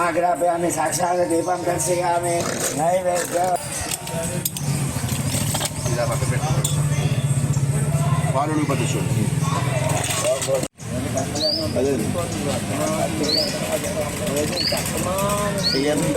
అగ్రాప్యామి సాక్షాత్ దీపం దర్శయామి నైవేద్య పాలు పట్టించు ఎంత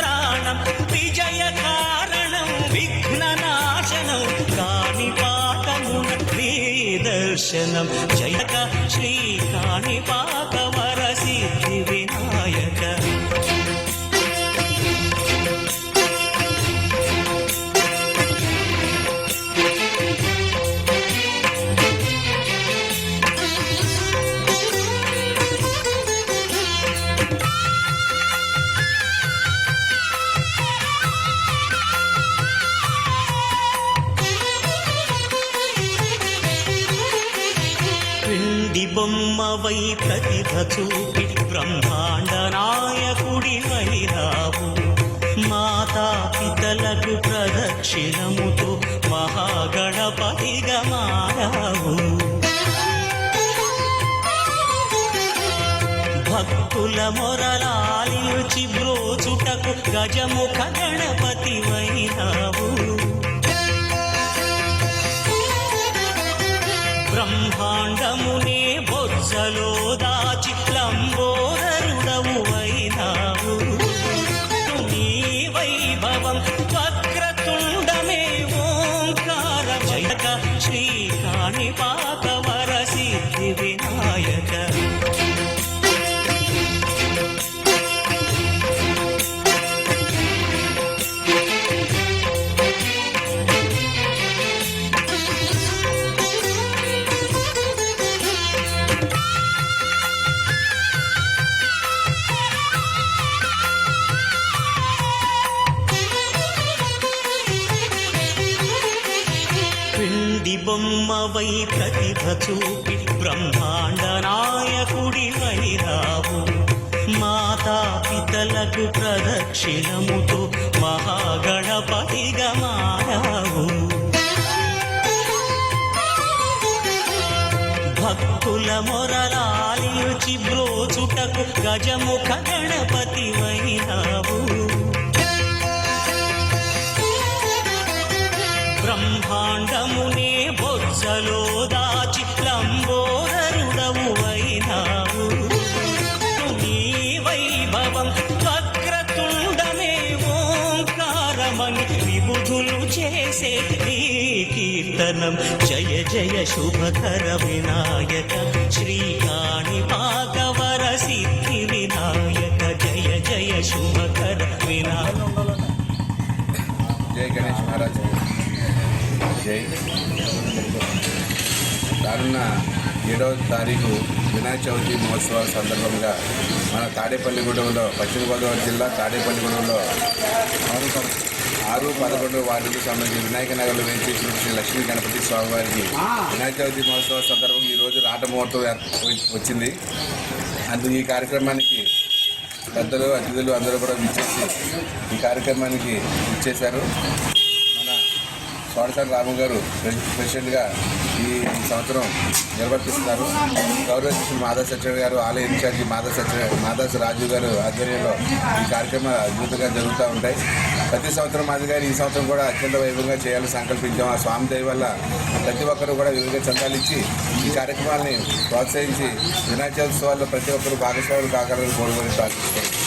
దర్శనం. జయక శ్రీ బొమ్మవై ప్రతిభ చూపి బ్రహ్మాండ నాయకుడి వైరావు మాతా పితలకు ప్రదక్షిణముతో మహాగణపతిగా మారావు భక్తుల మొరలాలిచి బ్రోచుటకు గజముఖ గణపతి వైరావు బ్రహ్మాండముని బొజ్జలో దాచి లంబోదరుడవు అయినావు. నీ వైభవం వక్రతుండమే ఓంకార జయక శ్రీకాణి పాకవర సిద్ధి వినా బొమ్మవై ప్రతిభ చూపి బ్రహ్మాండ నాయకుడి వైరావు. మాతా పితలకు ప్రదక్షిణముతో మహాగణపతిగా మారావు. భక్తుల మొరలాలి చిబ్రోచుటకు గజముఖ గణపతి వైరావు. బ్రహ్మాండమునే బొజ్జ దాచి లంబోదరుడవు అయినావు నీ వైభవం వక్రతుండమే ఓంకారమని విబుధులు చేసే నీ కీర్తనం. జయ జయ శుభకర వినాయక శ్రీకాణి పాకవర సిద్ధి వినాయక జయ జయ శుభకర వినాయక. జయ గణేష్ మహారాజ్. జై. రానున్న ఏడవ తారీఖు వినాయక చవితి మహోత్సవాల సందర్భంగా మన తాడేపల్లిగూడెంలో పశ్చిమ గోదావరి జిల్లా తాడేపల్లిగూడెంలో ఆరు ఆరు పదకొండు వార్డుకు సంబంధించి వినాయక నగర్లో వేయించేసిన శ్రీ లక్ష్మీ గణపతి స్వామివారికి వినాయక చవితి మహోత్సవ సందర్భంగా ఈరోజు రాట ముహూర్తం వచ్చింది. అందుకు ఈ కార్యక్రమానికి పెద్దలు అతిథులు అందరూ కూడా విచ్చేసి ఈ కార్యక్రమానికి ఇచ్చేశారు సోడసారి రాము గారు ప్రెసిడెంట్గా ఈ సంవత్సరం నిర్వర్తిస్తున్నారు. గౌరవ శిష్యులు మాధవ సత్యనారాయణ గారు ఆలయ ఇన్ఛార్జి మాధవ సత్యనారాయణ మాధవ రాజు గారు ఆధ్వర్యంలో ఈ కార్యక్రమాలు అద్భుతంగా జరుగుతూ ఉంటాయి. ప్రతి సంవత్సరం మాదిరిగా ఈ సంవత్సరం కూడా అత్యంత వైభవంగా చేయాలని సంకల్పించాం. ఆ స్వామి దయ వల్ల ప్రతి ఒక్కరు కూడా వివిధ చందాలు ఇచ్చి ఈ కార్యక్రమాల్ని ప్రోత్సహించి వినాయక చవితి ప్రతి ఒక్కరు భాగస్వాములు కాగలని కోరుకొని ప్రార్థిస్తాం